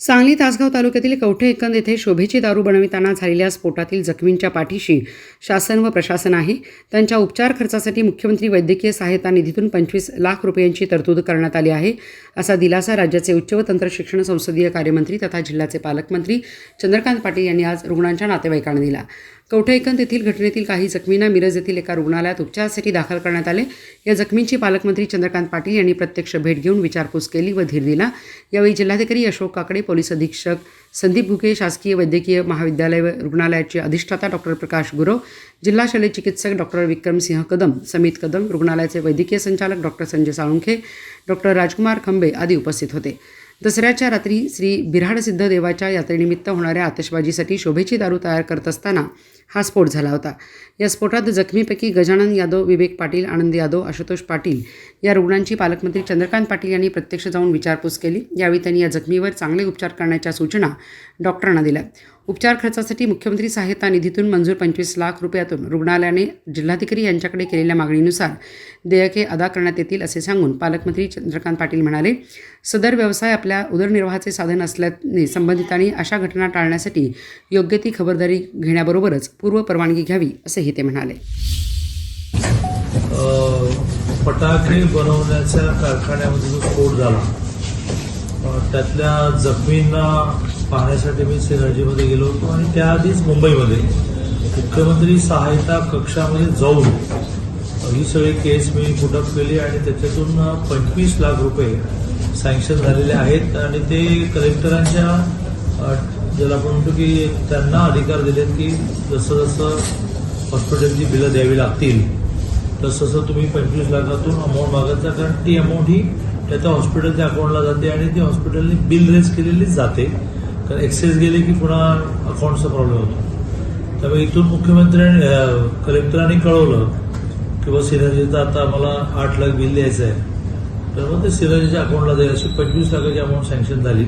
सांगली तासगाव तालुक्यातील कवठे एकंद येथे शोभेची दारू बनविताना झालेल्या स्फोटातील जखमींच्या पाठीशी शासन व प्रशासन आहे. त्यांच्या उपचार खर्चासाठी मुख्यमंत्री वैद्यकीय सहायता निधीतून पंचवीस लाख रुपयांची तरतूद करण्यात आली आहे. असा दिलासा राज्याचे उच्च व तंत्र शिक्षण संसदीय कार्यमंत्री तथा जिल्ह्याचे पालकमंत्री चंद्रकांत पाटील यांनी आज रुग्णांच्या नातेवाईकांना दिला. कवठे एकंद येथील घटनेतील काही जखमींना मिरज येथील एका रुग्णालयात उपचारासाठी दाखल करण्यात आले. या जखमींची पालकमंत्री चंद्रकांत पाटील यांनी प्रत्यक्ष भेट घेऊन विचारपूस केली व धीर दिला. यावेळी जिल्हाधिकारी अशोक काकडे पोलीस अधीक्षक संदीप भुके शासकीय वैद्यकीय महाविद्यालय व रुग्णालयाचे अधिष्ठाता डॉक्टर प्रकाश गुरव जिल्हा शल्य चिकित्सक डॉक्टर विक्रमसिंह कदम समित कदम रुग्णालयाचे वैद्यकीय संचालक डॉक्टर संजय साळुंखे डॉक्टर राजकुमार खंबे आदी उपस्थित होते. दसऱ्याच्या रात्री श्री बिऱ्हाडसिद्ध देवाच्या यात्रेनिमित्त होणाऱ्या आतषबाजीसाठी शोभेची दारू तयार करत असताना हा स्फोट झाला होता. या स्फोटात जखमीपैकी गजानन यादव विवेक पाटील आनंद यादव आशुतोष पाटील या रुग्णांची पालकमंत्री चंद्रकांत पाटील यांनी प्रत्यक्ष जाऊन विचारपूस केली. यावेळी त्यांनी या जखमीवर चांगले उपचार करण्याच्या सूचना डॉक्टरांना दिल्या. उपचार खर्चासाठी मुख्यमंत्री सहायता निधीतून मंजूर पंचवीस लाख रुपयातून रुग्णालयाने जिल्हाधिकारी यांच्याकडे केलेल्या मागणीनुसार देयके अदा करण्यात येतील असे सांगून पालकमंत्री चंद्रकांत पाटील म्हणाले सदर व्यवसाय आपल्या उदरनिर्वाहाचे साधन असल्याने संबंधितांनी अशा घटना टाळण्यासाठी योग्य ती खबरदारी घेण्याबरोबरच पूर्व परवानगी घ्यावी असेही ते म्हणाले. फटाके बनवण्याच्या कारखान्यामध्ये जो स्फोट झाला त्यातल्या जखमींना पाहण्यासाठी मी सिनर्जीमध्ये गेलो होतो आणि त्याआधीच मुंबईमध्ये मुख्यमंत्री सहायता कक्षामध्ये जाऊन ही सगळी केस मी पुटअप केली आणि त्याच्यातून पंचवीस लाख रुपये सँक्शन झालेले आहेत. आणि ते कलेक्टरांच्या ज्याला आपण म्हणतो की त्यांना अधिकार दिलेत की जसं जसं हॉस्पिटलची बिलं द्यावी लागतील तसं तसं तुम्ही पंचवीस लाखातून अमाऊंट मागत जा. कारण ती अमाऊंट ही त्याच्या हॉस्पिटलच्या अकाउंटला जाते आणि ती हॉस्पिटलने बिल रेज केलेलीच जाते. कारण एक्सेस गेले की पुन्हा अकाउंटचा प्रॉब्लेम होतो. त्यामुळे इथून मुख्यमंत्र्यांनी कलेक्टरांनी कळवलं की बा सिनर्जीचं आता आम्हाला आठ लाख बिल द्यायचं आहे. तर मग ते सिनर्जीच्या अकाउंटला जाईल. अशी पंचवीस लाखाची अमाऊंट सँक्शन झाली.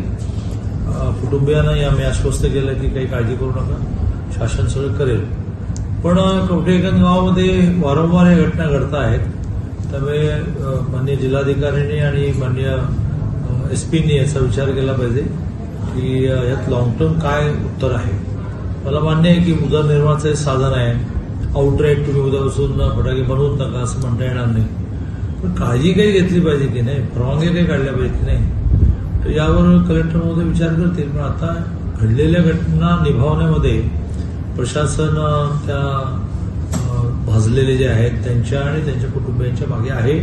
कुटुंबियांनाही आम्ही आश्वस्त केलं की काही काळजी करू नका. शासन सगळं करेल. पण कवठेकन गावामध्ये वारंवार या घटना घडत आहेत त्यामुळे मान्य माननीय जिल्हाधिकाऱ्यांनी आणि माननीय एस पीनी याचा विचार केला पाहिजे की यात लॉंग टर्म काय उत्तर आहे. मला मान्य आहे की उदरनिर्वाहाचं हे साधन आहे. आउटराईट तुम्ही उद्यापासून फटाके बनवूच नका असं म्हणता येणार नाही. पण काळजी काही घेतली पाहिजे की नाही? परवानग्या काही काढल्या पाहिजे की नाही? तर यावर कलेक्टर महोदय विचार करतील. पण आता घडलेल्या घटना निभावण्यामध्ये प्रशासन त्या भाजलेले जे आहेत त्यांच्या आणि त्यांच्या कुटुंबियांच्या मागे आहे.